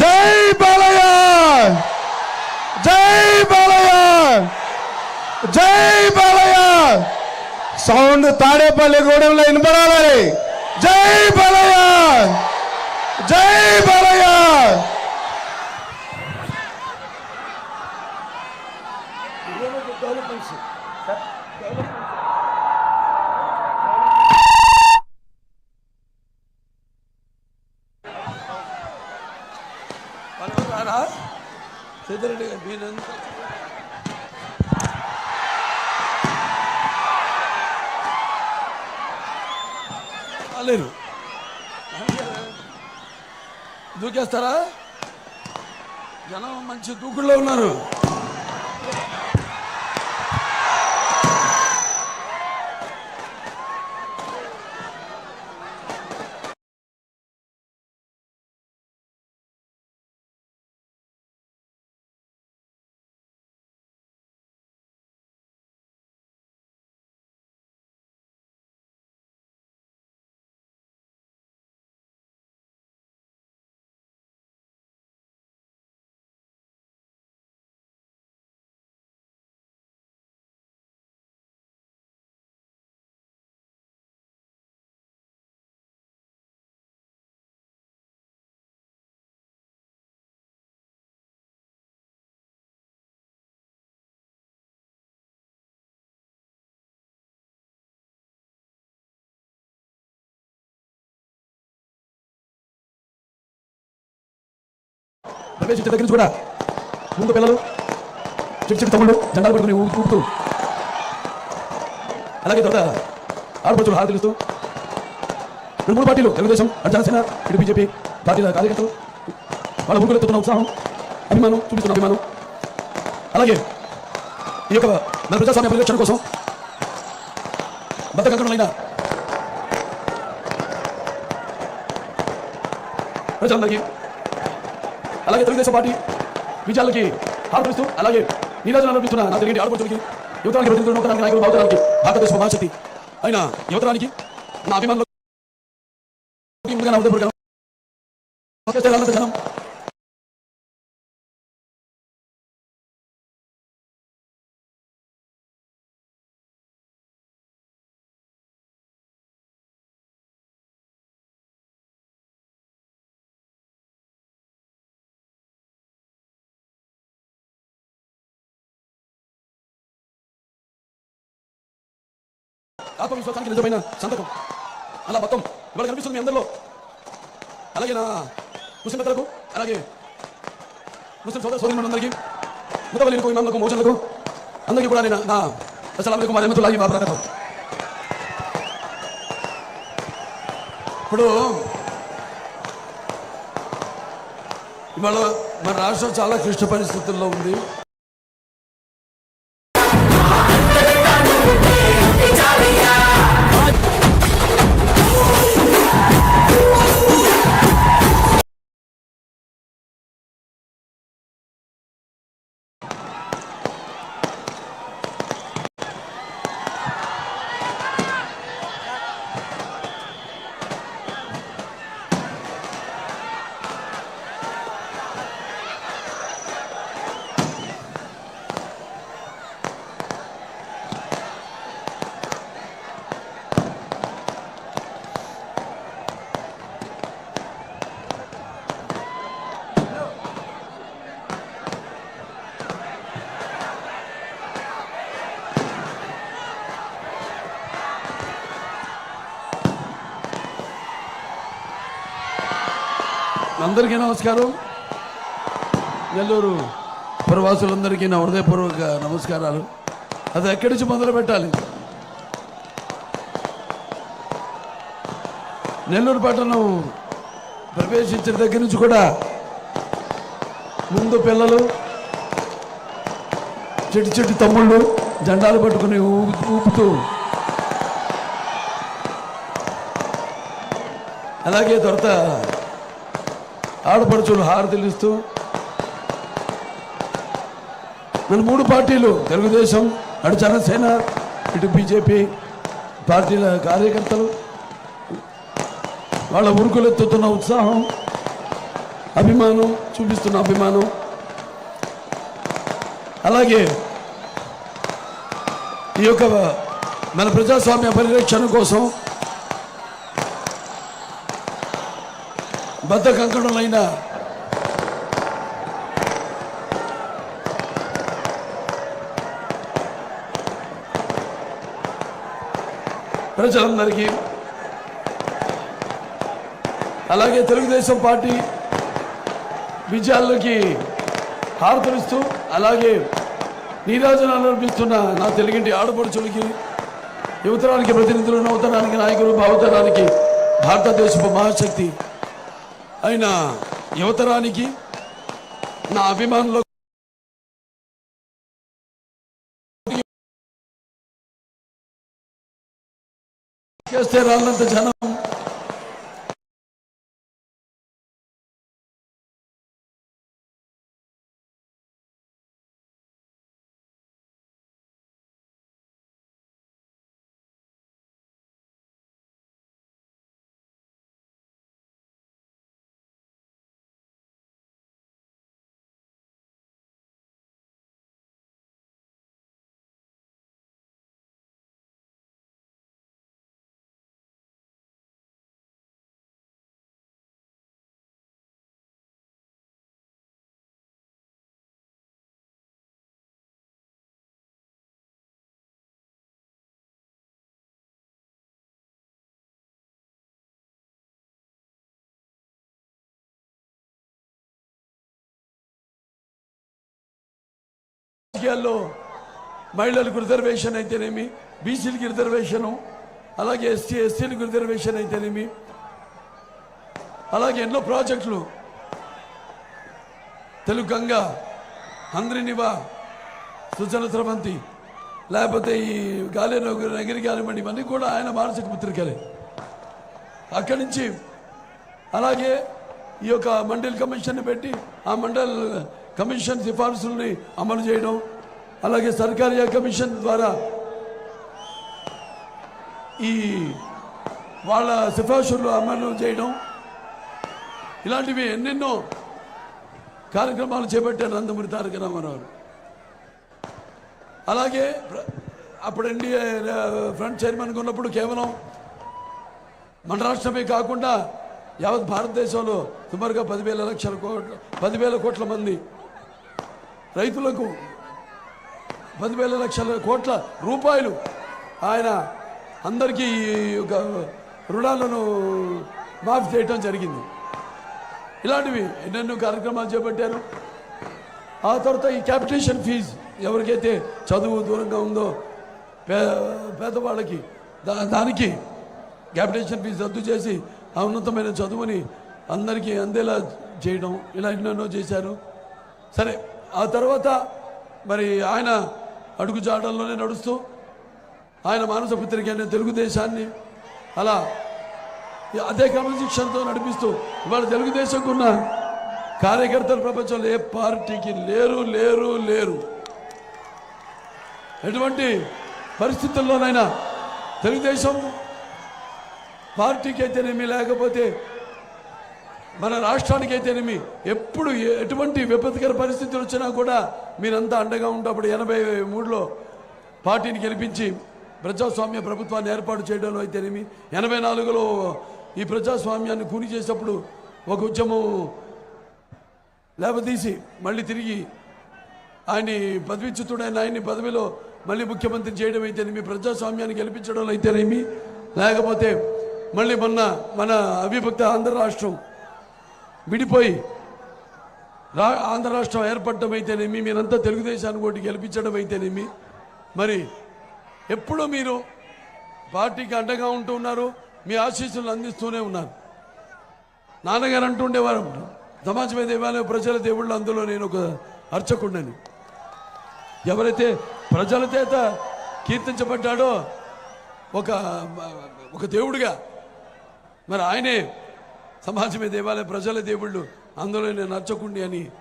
జై బాలయ్య జై బాలయ్య జై బాలయ్య సౌండ్ తాడేపల్లి గూడెంలో వినపడాలి జై బాలయ్య జై బాలయ్య సిద్ధిరెడ్డి గారు మీరు లేరు దూకేస్తారా? జనం మంచి దూకుల్లో ఉన్నారు. ప్రవేశించే దగ్గర నుంచి కూడా ముందు పిల్లలు చిట్టి చిట్టి తమ్ముడు జెండాలు పట్టుకుని ఊపుతూ. అలాగే తర్వాత ఆడపడుచులు హారతి తెలుస్తూ రెండు మూడు పార్టీలు తెలుగుదేశం అటు జనసేన ఇటు బీజేపీ పార్టీల కార్యకర్తలు. వాళ్ళ ఊరుకులెత్తుతున్న ఉత్సాహం అభిమానం చూపిస్తున్న అభిమానం. అలాగే ఈ యొక్క మన ప్రజాస్వామ్య పరిరక్షణ కోసం బద్దకంకణులైన ప్రజలందరికీ అలాగే తెలుగుదేశం పార్టీ విజయాలకి హారపిస్తూ అలాగే నీరాజన అనిపిస్తున్న నా తెలియని ఆడపడుచులకి యువతరానికి ప్రతినిధులు నాయకులు భారతరానికి భారతదేశ మహాశక్తి అయిన యువతరానికి నా అభిమానులు ముందుగా నా ఉదయపూర్వక జనం ఆత్మవిశ్వాసానికి నిజమైన సంతకం. అలా మొత్తం ఇవాళ కనిపిస్తుంది మీ అందరిలో. అలాగే నా ముస్లిం పెద్దలకు అలాగే ముస్లిం సోదర సోదరులందరికీ ముతవలీలకు ఇమాంలకు మోజన్లకు అందరికీ కూడా నేను నా అసలాంకు మా అలైకుం వరహమతుల్లాహి వబరకాతుహు ఇప్పుడు ఇవాళ మన రాష్ట్రం చాలా క్లిష్ట పరిస్థితుల్లో ఉంది. అందరికీ నమస్కారం. నెల్లూరు ప్రవాసులందరికీ నా హృదయపూర్వక నమస్కారాలు. అది ఎక్కడి నుంచి మొదలు పెట్టాలి? నెల్లూరు పట్టణం ప్రవేశించిన దగ్గర నుంచి కూడా ముందు పిల్లలు చెట్టు చెట్టు తమ్ముళ్ళు జెండాలు పట్టుకుని ఊ- ఊపుతూ. అలాగే తర్వాత ఆడపడుచులు హారతులు ఇస్తూ మన మూడు పార్టీలు తెలుగుదేశం అటు జనసేన ఇటు బీజేపీ పార్టీల కార్యకర్తలు వాళ్ళ ఉరుకులెత్తుతున్న ఉత్సాహం అభిమానం చూపిస్తున్న అభిమానం. అలాగే ఈ యొక్క మన ప్రజాస్వామ్య పరిరక్షణ కోసం బద్ధ కంకణులైన ప్రజలందరికీ అలాగే తెలుగుదేశం పార్టీ విజయాలకి హారతలిస్తూ అలాగే నీరాజన అనిపిస్తున్న నా తెలుగింటి ఆడపడుచులకి యువతరానికి ప్రతినిధులు నవతరానికి నాయకులు భావతరానికి భారతదేశపు మహాశక్తి ఆయన యువతరానికి నా అభిమానులు చేస్తే రాళ్ళంత జనం రాజకీయాల్లో మహిళలకు రిజర్వేషన్ అయితేనేమి బీసీలకి రిజర్వేషను అలాగే ఎస్టీ ఎస్టీలకు రిజర్వేషన్ అయితేనేమి అలాగే ఎన్నో ప్రాజెక్టులు తెలుగు గంగ అందరినివా సుజన స్రవంతి లేకపోతే ఈ గాలి నగిరి గాలిమండి ఇవన్నీ కూడా ఆయన మానసిక పత్రికలే. అక్కడి నుంచి అలాగే ఈ యొక్క మండలి కమిషన్ పెట్టి ఆ మండల్ కమిషన్ సిఫార్సుల్ని అమలు చేయడం అలాగే సర్కారీ కమిషన్ ద్వారా ఈ వాళ్ళ సిఫార్సులు అమలు చేయడం ఇలాంటివి ఎన్నెన్నో కార్యక్రమాలు చేపట్టారు నందమూరి తారక రామారావు. అలాగే అప్పుడు ఎన్డీఏ ఫ్రంట్ చైర్మన్గా ఉన్నప్పుడు కేవలం మన రాష్ట్రమే కాకుండా యావత్ భారతదేశంలో సుమారుగా పదివేల లక్షల కోట్ల పదివేల కోట్ల మంది రైతులకు పదివేల లక్షల కోట్ల రూపాయలు ఆయన అందరికీ ఈ యొక్క రుణాలను మాఫీ చేయటం జరిగింది. ఇలాంటివి ఎన్నెన్నో కార్యక్రమాలు చేపట్టారు. ఆ తర్వాత ఈ క్యాపిటేషన్ ఫీజు ఎవరికైతే చదువు దూరంగా ఉందో పే పేదవాళ్ళకి దా దానికి క్యాపిటేషన్ ఫీజు రద్దు చేసి ఆ ఉన్నతమైన చదువుని అందరికీ అందేలా చేయడం ఇలా ఎన్నెన్నో చేశారు. సరే ఆ తర్వాత మరి ఆయన అడుగు జాడల్లోనే నడుస్తూ ఆయన మానస పుత్రిక అనే తెలుగుదేశాన్ని అలా అదే క్రమశిక్షణతో నడిపిస్తూ ఇవాళ తెలుగుదేశంకు ఉన్న కార్యకర్తలు ప్రపంచంలో ఏ పార్టీకి లేరు లేరు లేరు. ఎటువంటి పరిస్థితుల్లోనైనా తెలుగుదేశం పార్టీకి అయితేనేమి లేకపోతే మన రాష్ట్రానికి అయితేనేమి ఎప్పుడు ఎటువంటి విపత్కర పరిస్థితులు వచ్చినా కూడా మీరంతా అండగా ఉన్నప్పుడు ఎనభై మూడులో పార్టీని గెలిపించి ప్రజాస్వామ్య ప్రభుత్వాన్ని ఏర్పాటు చేయడంలో అయితేనేమి ఎనభై నాలుగులో ఈ ప్రజాస్వామ్యాన్ని కూని చేసేటప్పుడు ఒక ఉద్యమం లేవదీసి మళ్ళీ తిరిగి ఆయన్ని పదవిచ్యుతుడైన ఆయన్ని పదవిలో మళ్ళీ ముఖ్యమంత్రి చేయడం అయితేనేమి ప్రజాస్వామ్యాన్ని గెలిపించడంలో అయితేనేమి లేకపోతే మళ్ళీ మొన్న మన అవిభక్త ఆంధ్ర రాష్ట్రం విడిపోయి రా ఆంధ్ర రాష్ట్రం ఏర్పడటం అయితేనేమి మీరంతా తెలుగుదేశాన్ని ఓటి గెలిపించడం అయితేనేమి మరి ఎప్పుడూ మీరు పార్టీకి అండగా ఉంటూ ఉన్నారు? మీ ఆశీస్సులు అందిస్తూనే ఉన్నారు. నాన్నగారు అంటుండేవారు సమాజమే దేవాలయం ప్రజల దేవుళ్ళు అందులో నేను ఒక అర్చకుండని ఎవరైతే ప్రజల చేత కీర్తించబడ్డాడో ఒక ఒక దేవుడిగా. మరి ఆయనే సమాజమే దేవాలయ ప్రజల దేవుళ్ళు అందులో నేను నచ్చకుండి అని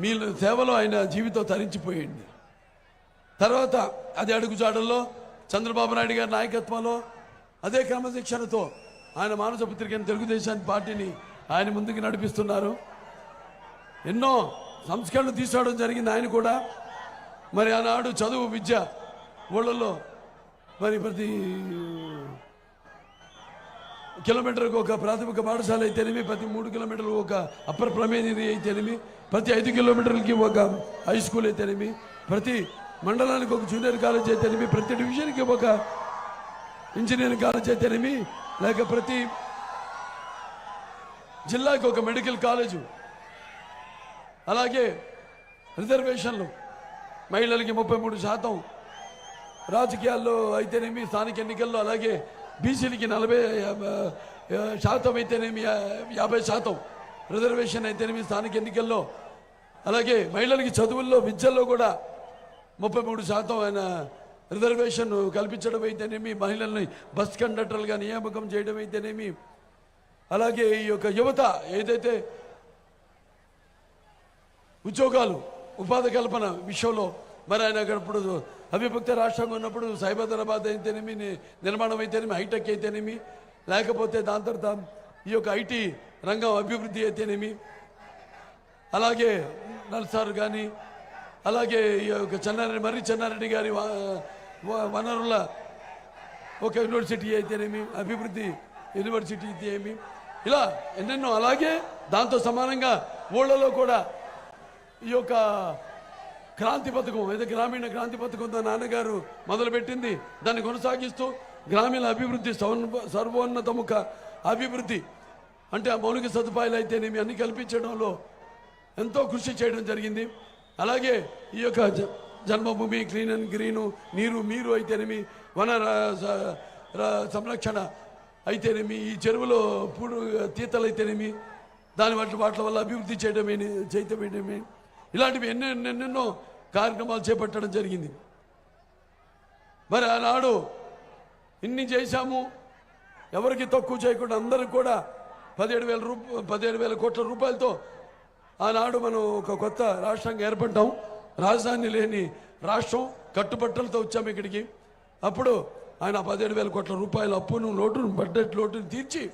మీ సేవలో ఆయన జీవితం తరించిపోయింది. తర్వాత అదే అడుగుజాడల్లో చంద్రబాబు నాయుడు గారి నాయకత్వంలో అదే క్రమశిక్షణతో ఆయన మానస పుత్రికైన తెలుగుదేశాన్ని పార్టీని ఆయన ముందుకు నడిపిస్తున్నారు. ఎన్నో సంస్కరణలు తీసుకోవడం జరిగింది ఆయన కూడా. మరి ఆనాడు చదువు విద్య ఊళ్ళల్లో మరి ప్రతి కిలోమీటర్కి ఒక ప్రాథమిక పాఠశాల అయితేనేమి ప్రతి మూడు కిలోమీటర్లు ఒక అప్పర్ ప్రైమరీ అయితేనేమి ప్రతి ఐదు కిలోమీటర్లకి ఒక హై స్కూల్ అయితేనేమి ప్రతి మండలానికి ఒక జూనియర్ కాలేజ్ అయితేనేమి ప్రతి డివిజన్కి ఒక ఇంజనీరింగ్ కాలేజ్ అయితేనేమి లేక ప్రతి జిల్లాకి ఒక మెడికల్ కాలేజు అలాగే రిజర్వేషన్లు మహిళలకి ముప్పై మూడు శాతం రాజకీయాల్లో అయితేనేమి స్థానిక ఎన్నికల్లో అలాగే బీసీలకి నలభై శాతం అయితేనేమి యాభై శాతం. రిజర్వేషన్ అయితేనేమి స్థానిక ఎన్నికల్లో. అలాగే మహిళలకి చదువుల్లో విద్యల్లో కూడా ముప్పై మూడు శాతం ఆయన రిజర్వేషన్ కల్పించడం అయితేనేమి మహిళల్ని బస్ కండక్టర్లుగా నియామకం చేయడం అయితేనేమి అలాగే ఈ యొక్క యువత ఏదైతే ఉద్యోగాలు ఉపాధి కల్పన విషయంలో మరి ఆయన అక్కడ ఇప్పుడు అవిభక్త రాష్ట్రంగా ఉన్నప్పుడు సైబరాబాద్ అయితేనేమి నిర్మాణం అయితేనేమి హైటెక్ అయితేనేమి లేకపోతే దాని తర్వాత ఈ యొక్క ఐటీ రంగం అభివృద్ధి అయితేనేమి అలాగే నల్సార్ కానీ అలాగే ఈ యొక్క చెన్నారెడ్డి మర్రి చెన్నారెడ్డి గారి వ- వనరుల ఒక యూనివర్సిటీ అయితేనేమి అభివృద్ధి యూనివర్సిటీ అయితే ఏమి ఇలా ఎన్నెన్నో అలాగే దాంతో సమానంగా ఊళ్ళలో కూడా ఈ యొక్క క్రాంతి పథకం ఏదో గ్రామీణ క్రాంతి పథకం తన నాన్నగారు మొదలుపెట్టింది. దాన్ని కొనసాగిస్తూ గ్రామీణ అభివృద్ధి సర్వోన్నతముఖ అభివృద్ధి అంటే ఆ మౌలిక సదుపాయాలు అయితేనేమి అన్ని కల్పించడంలో ఎంతో కృషి చేయడం జరిగింది. అలాగే ఈ యొక్క జ- జన్మభూమి క్లీన్ అండ్ గ్రీను నీరు మీరు అయితేనేమి వన సంరక్షణ అయితేనేమి ఈ చెరువులో పూడు తీతలు అయితేనేమి దాని వాటి వాటి వల్ల అభివృద్ధి చేయడమే చేయటమేమి ఇలాంటివి ఎన్నో కార్యక్రమాలు చేపట్టడం జరిగింది. మరి ఆనాడు ఇన్ని చేశాము ఎవరికి తక్కువ చేయకుండా అందరూ కూడా పదిహేడు వేల రూప పదిహేడు వేల కోట్ల రూపాయలతో ఆనాడు మనం ఒక కొత్త రాష్ట్రంగా ఏర్పడ్డాం. రాజధాని లేని రాష్ట్రం కట్టుబట్టలతో వచ్చాము ఇక్కడికి. అప్పుడు ఆయన పదిహేడు వేల కోట్ల రూపాయల అప్పును లోటును బడ్జెట్ లోటును తీర్చి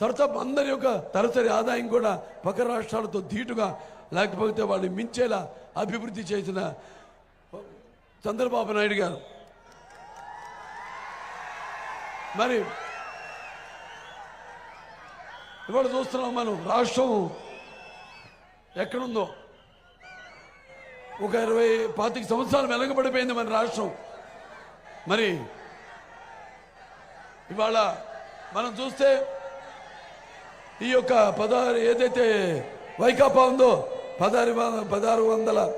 తర్వాత అందరి యొక్క తరచరి ఆదాయం కూడా పక్క రాష్ట్రాలతో ధీటుగా లేకపోతే వాళ్ళు మించేలా అభివృద్ధి చేసిన చంద్రబాబు నాయుడు గారు. మరి ఇవాళ చూస్తున్నాం మనం రాష్ట్రం ఎక్కడుందో? ఒక ఇరవై పాతిక సంవత్సరాలు వెనకబడిపోయింది మన రాష్ట్రం. మరి ఇవాళ మనం చూస్తే ఈ యొక్క పదహారు ఏదైతే వైకాపా ఉందో పదహారు పదహారు వందల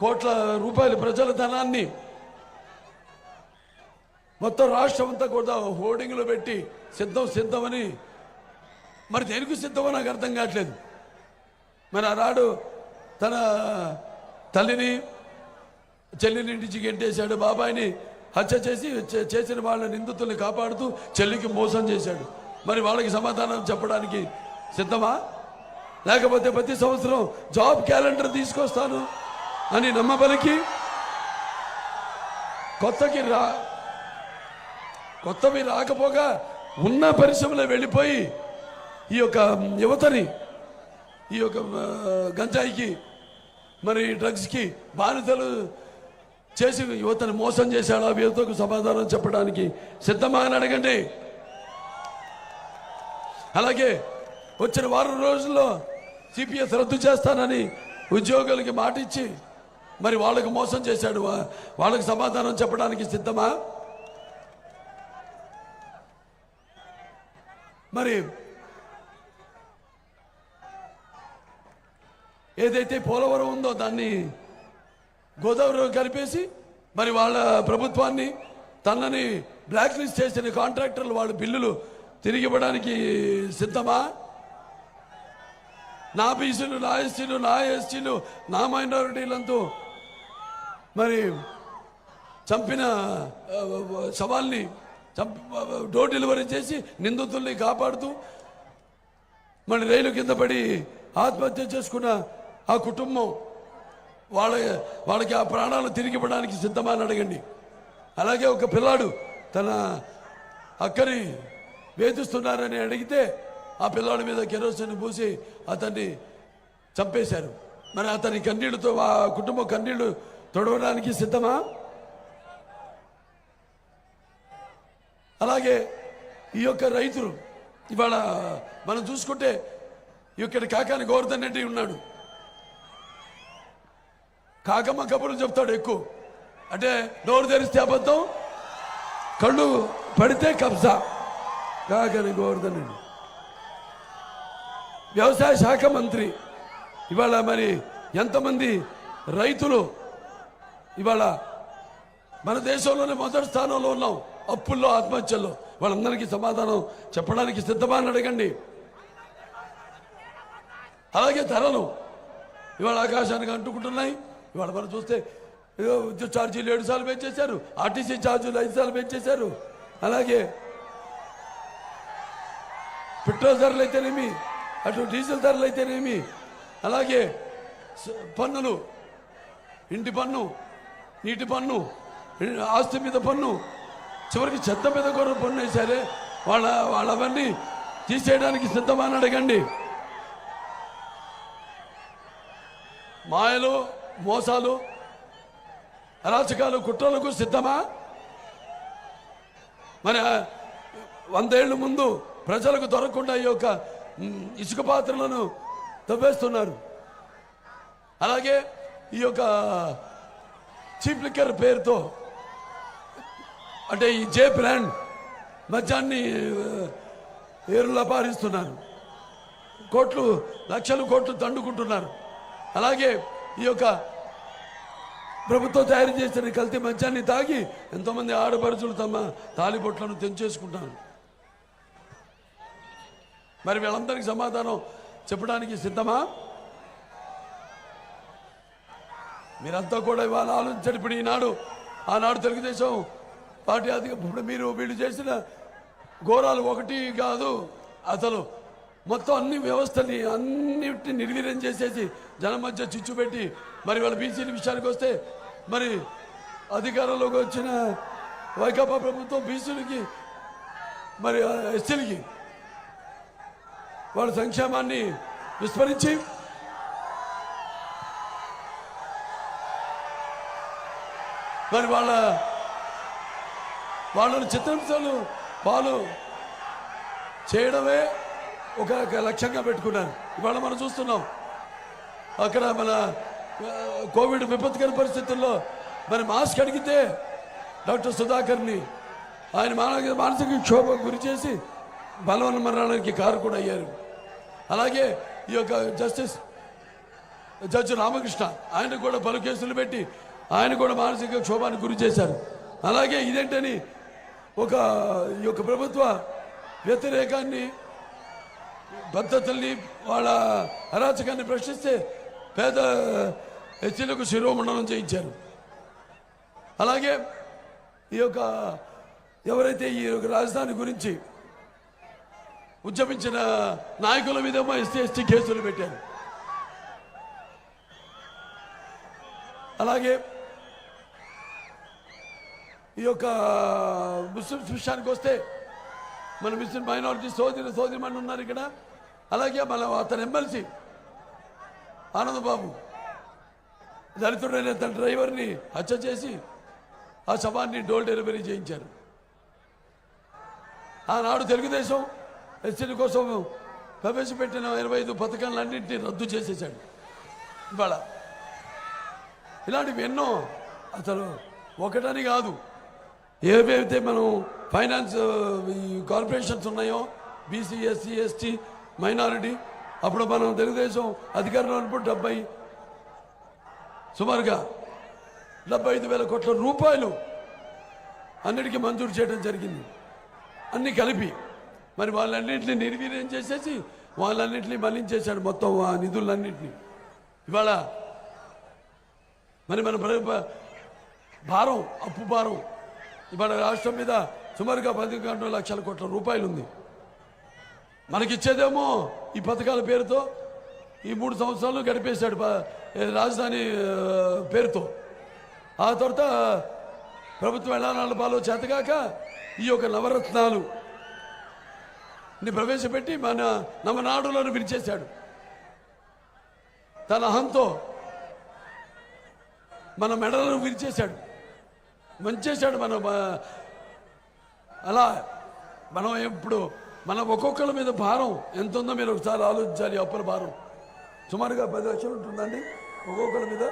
కోట్ల రూపాయల ప్రజల ధనాన్ని మొత్తం రాష్ట్రం అంతా కూడా హోర్డింగ్లో పెట్టి సిద్ధం సిద్ధమని మరి దేనికి సిద్ధమో నాకు అర్థం కావట్లేదు. మరి ఆనాడు తన తల్లిని చెల్లిని ఇంటికి గెంటేశాడు బాబాయిని హత్య చేసి చే- చేసిన వాళ్ళ నిందితుల్ని కాపాడుతూ చెల్లికి మోసం చేశాడు. మరి వాళ్ళకి సమాధానం చెప్పడానికి సిద్ధమా? లేకపోతే ప్రతి సంవత్సరం జాబ్ క్యాలెండర్ తీసుకొస్తాను అని నమ్మబలికి కొత్తకి రా కొత్తవి రాకపోగా ఉన్న పరిశ్రమలో వెళ్ళిపోయి ఈ యొక్క యువతని ఈ యొక్క గంజాయికి మరి డ్రగ్స్కి బానిసలు చేసి యువతను మోసం చేశాడు. ఆ యువతకు సమాధానం చెప్పడానికి సిద్ధమా అని అడగండి. అలాగే వచ్చిన వారం రోజుల్లో సిపిఎస్ రద్దు చేస్తానని ఉద్యోగులకి మాట ఇచ్చి మరి వాళ్ళకు మోసం చేశాడు. వాళ్ళకి సమాధానం చెప్పడానికి సిద్ధమా? మరి ఏదైతే పోలవరం ఉందో దాన్ని గోదావరిలో కలిపేసి మరి వాళ్ళ ప్రభుత్వాన్ని తనని బ్లాక్ లిస్ట్ చేసిన కాంట్రాక్టర్లు వాళ్ళ బిల్లులు తిరిగి ఇవ్వడానికి సిద్ధమా? నా బీసీలు నా ఎస్సీలు నా ఎస్టీలు నా మైనారిటీలంతా మరి చంపిన సవాల్ని చంపి డోర్ డెలివరీ చేసి నిందితుల్ని కాపాడుతూ మన రైలు కింద పడి ఆత్మహత్య చేసుకున్న ఆ కుటుంబం వాళ్ళ వాళ్ళకి ఆ ప్రాణాలు తిరిగి ఇవ్వడానికి సిద్ధమా అని అడగండి. అలాగే ఒక పిల్లాడు తన అక్కని వేధిస్తున్నారని అడిగితే ఆ పిల్లోడి మీద కెరోసిన్ పూసి అతన్ని చంపేశారు. మరి అతని కన్నీళ్ళతో ఆ కుటుంబం కన్నీళ్ళు తొడవడానికి సిద్ధమా? అలాగే ఈ యొక్క రైతులు ఇవాళ మనం చూసుకుంటే ఇక్కడ కాకాని గోవర్ధన్ రెడ్డి ఉన్నాడు. కాకమ్మ కబుర్లు చెప్తాడు ఎక్కువ. అంటే నోరు తెరిస్తే అబద్ధం కళ్ళు పడితే కబ్జా. కాకని గోవర్ధన్ రెడ్డి. వ్యవసాయ శాఖ మంత్రి. ఇవాళ మరి ఎంతమంది రైతులు ఇవాళ మన దేశంలోనే మొదటి స్థానంలో ఉన్నాం. అప్పుల్లో ఆత్మహత్యల్లో. వాళ్ళందరికీ సమాధానం చెప్పడానికి సిద్ధమా అని అడగండి. అలాగే ధరలు. ఇవాళ ఆకాశానికి అంటుకుంటున్నాయి. ఇవాళ మనం చూస్తే ఏదో విద్యుత్ ఛార్జీలు ఏడు సార్లు పెంచేశారు. ఆర్టీసీ ఛార్జీలు ఐదు సార్లు పెంచేశారు. అలాగే పెట్రోల్ ధరలు అయితేనేమి అటు డీజిల్ ధరలు అయితేనేమి? అలాగే పన్నులు ఇంటి పన్ను నీటి పన్ను ఆస్తి మీద పన్ను చివరికి చెత్త మీద కూడా పన్ను వేశారే. వాళ్ళ వాళ్ళవన్నీ తీసేయడానికి సిద్ధమని అడగండి. మాయలు మోసాలు అరాచకాలు కుట్రలకు సిద్ధమా? మరి వందేళ్ళ ముందు ప్రజలకు దొరకకుండా ఈ యొక్క ఇసుక పాత్రలను తవ్వేస్తున్నారు. అలాగే ఈ యొక్క చీప్ లిక్కర్ పేరుతో అంటే ఈ జే బ్రాండ్ మద్యాన్ని ఏరులా పారిస్తున్నారు కోట్లు లక్షలు కోట్లు తండుకుంటున్నారు అలాగే ఈ యొక్క ప్రభుత్వం తయారు చేసిన కల్తీ మద్యాన్ని తాగి ఎంతోమంది ఆడపడుచులు తమ తాలిబొట్లను తెంచేసుకుంటారు మరి వీళ్ళందరికీ సమాధానం చెప్పడానికి సిద్ధమా? మీరంతా కూడా ఇవాళ ఆలోచించండి. ఇప్పుడు ఈనాడు ఆనాడు తెలుగుదేశం పార్టీ అధిక ఇప్పుడు మీరు వీళ్ళు చేసిన ఘోరాలు ఒకటి కాదు. అసలు మొత్తం అన్ని వ్యవస్థని అన్నిటిని నిర్వీర్యం చేసేసి జనం మధ్య చిచ్చు పెట్టి మరి వాళ్ళ బీసీల విషయానికి వస్తే మరి అధికారంలోకి వచ్చిన వైకాపా ప్రభుత్వం బీసీలకి మరి ఎస్సీలకి వాళ్ళ సంక్షేమాన్ని విస్మరించి మరి వాళ్ళ వాళ్ళని చిత్రంశాలు పాలు చేయడమే ఒక లక్ష్యంగా పెట్టుకున్నారు. ఇవాళ మనం చూస్తున్నాం. అక్కడ మన కోవిడ్ విపత్కర పరిస్థితుల్లో మరి మాస్క్ అడిగితే డాక్టర్ సుధాకర్ని ఆయన మానసిక మానసిక క్షోభ గురి చేసి బలవన మరణానికి కారకుడు అయ్యారు అలాగే ఈ యొక్క జస్టిస్ జడ్జి రామకృష్ణ ఆయన కూడా పలు కేసులు పెట్టి ఆయన కూడా మానసిక క్షోభానికి గురి చేశారు. అలాగే ఇదేంటని ఒక ఈ యొక్క ప్రభుత్వ వ్యతిరేకాన్ని పద్ధతుల్ని వాళ్ళ అరాచకాన్ని ప్రశ్నిస్తే పేద హెచ్చులకు శిరోమండలం చేయించారు. అలాగే ఈ యొక్క ఎవరైతే ఈ యొక్క రాజధాని గురించి ఉద్యమించిన నాయకుల మీదేమో ఎస్సీ ఎస్టీ కేసులు పెట్టారు. అలాగే ఈ యొక్క ముస్లిమ్స్ విషయానికి వస్తే మన ముస్లిం మైనారిటీ సోదరి సోదరిమణి ఉన్నారు ఇక్కడ. అలాగే మన అతని ఎమ్మెల్సీ ఆనందబాబు దళితుడైన తన డ్రైవర్ని హత్య చేసి ఆ శవాన్ని డోర్ డెలివరీ చేయించారు. ఆనాడు తెలుగుదేశం ఎస్సీల కోసం ప్రవేశపెట్టిన ఇరవై ఐదు పథకాలన్నింటినీ రద్దు చేసేసాడు ఇవాళ ఇలాంటివి ఎన్నో అసలు ఒకటని కాదు. ఏవైతే మనం ఫైనాన్స్ ఈ కార్పొరేషన్స్ ఉన్నాయో బీసీ ఎస్సీ ఎస్టీ మైనారిటీ అప్పుడు మనం తెలుగుదేశం అధికారంలో ఉన్నప్పుడు డెబ్బై సుమారుగా డెబ్బై ఐదు వేల కోట్ల రూపాయలు అన్నిటికీ మంజూరు చేయడం జరిగింది. అన్ని కలిపి మరి వాళ్ళన్నింటినీ నిర్వీర్యం చేసేసి వాళ్ళన్నింటినీ మళ్ళించేశాడు మొత్తం ఆ నిధులన్నింటినీ. ఇవాళ మరి మన భారం అప్పు భారం. ఇవాళ రాష్ట్రం మీద సుమారుగా పది లక్షల కోట్ల రూపాయలు ఉంది మనకిచ్చేదేమో ఈ పథకాల పేరుతో ఈ మూడు సంవత్సరాలు గడిపేశాడు రాజధాని పేరుతో. ఆ తర్వాత ప్రభుత్వం ఎలా నడపాలో చేతగాక ఈ యొక్క నవరత్నాలు ని ప్రవేశపెట్టి మన నవనాడులను విరిచేశాడు. తన అహంతో మన మెడలను విరిచేశాడు. మంచేశాడు మన అలా మనం ఎప్పుడు మన ఒక్కొక్కరి మీద భారం ఎంత ఉందో మీరు ఒకసారి ఆలోచించాలి అప్పుల భారం. సుమారుగా పది లక్షలు ఉంటుందండి ఒక్కొక్కరి మీద.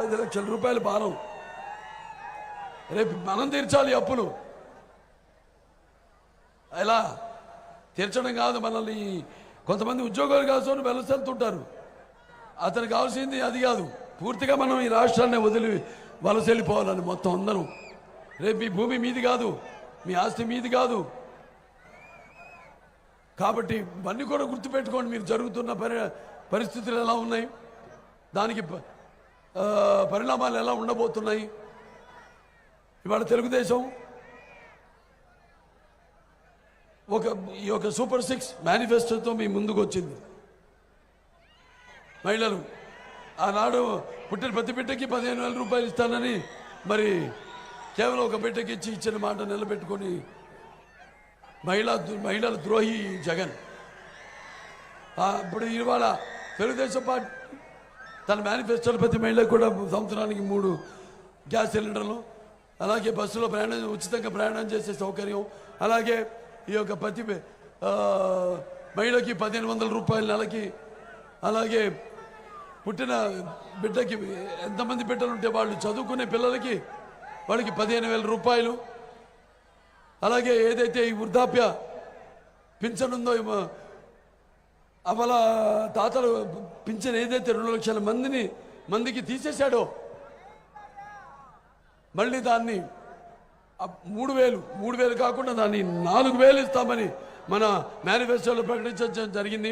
పది లక్షల రూపాయల భారం. రేపు మనం తీర్చాలి అప్పులు. ఎలా? తీర్చడం కాదు మనల్ని కొంతమంది ఉద్యోగాలు కాసుకొని వెలసెళ్తుంటారు అతనికి కావాల్సింది అది కాదు. పూర్తిగా మనం ఈ రాష్ట్రాన్ని వదిలి వలస వెళ్ళిపోవాలని మొత్తం అందరం. రేపు మీ భూమి మీది కాదు మీ ఆస్తి మీది కాదు. కాబట్టి ఇవన్నీ కూడా గుర్తుపెట్టుకోండి. మీరు జరుగుతున్న పరి పరిస్థితులు ఎలా ఉన్నాయి? దానికి ప- పరిణామాలు ఎలా ఉండబోతున్నాయి? ఇవాళ తెలుగుదేశం ఒక ఈ యొక్క సూపర్ సిక్స్ మేనిఫెస్టోతో మీ ముందుకు వచ్చింది మహిళలు ఆనాడు పుట్టిన ప్రతి బిడ్డకి పదిహేను వేల రూపాయలు ఇస్తానని మరి కేవలం ఒక బిడ్డకి ఇచ్చి ఇచ్చిన మాట నిలబెట్టుకొని మహిళా మహిళల ద్రోహి జగన్. ఇప్పుడు ఇవాళ తెలుగుదేశం పార్టీ తన మేనిఫెస్టోలో ప్రతి మహిళకు కూడా సంవత్సరానికి మూడు గ్యాస్ సిలిండర్లు అలాగే బస్సులో ప్రయాణం ఉచితంగా ప్రయాణం చేసే సౌకర్యం అలాగే ఈ యొక్క ప్రతి మహిళకి పదిహేను వందల రూపాయల నెలకి అలాగే పుట్టిన బిడ్డకి ఎంతమంది బిడ్డలు ఉంటే వాళ్ళు చదువుకునే పిల్లలకి వాళ్ళకి పదిహేను వేల రూపాయలు. అలాగే ఏదైతే ఈ వృద్ధాప్య పింఛన్ ఉందో అవల తాతలు పింఛన్ ఏదైతే రెండు లక్షల మందిని మందికి తీసేశాడో మళ్ళీ దాన్ని మూడు వేలు మూడు వేలు కాకుండా దాన్ని నాలుగు వేలు ఇస్తామని మన మేనిఫెస్టోలో ప్రకటించడం జరిగింది.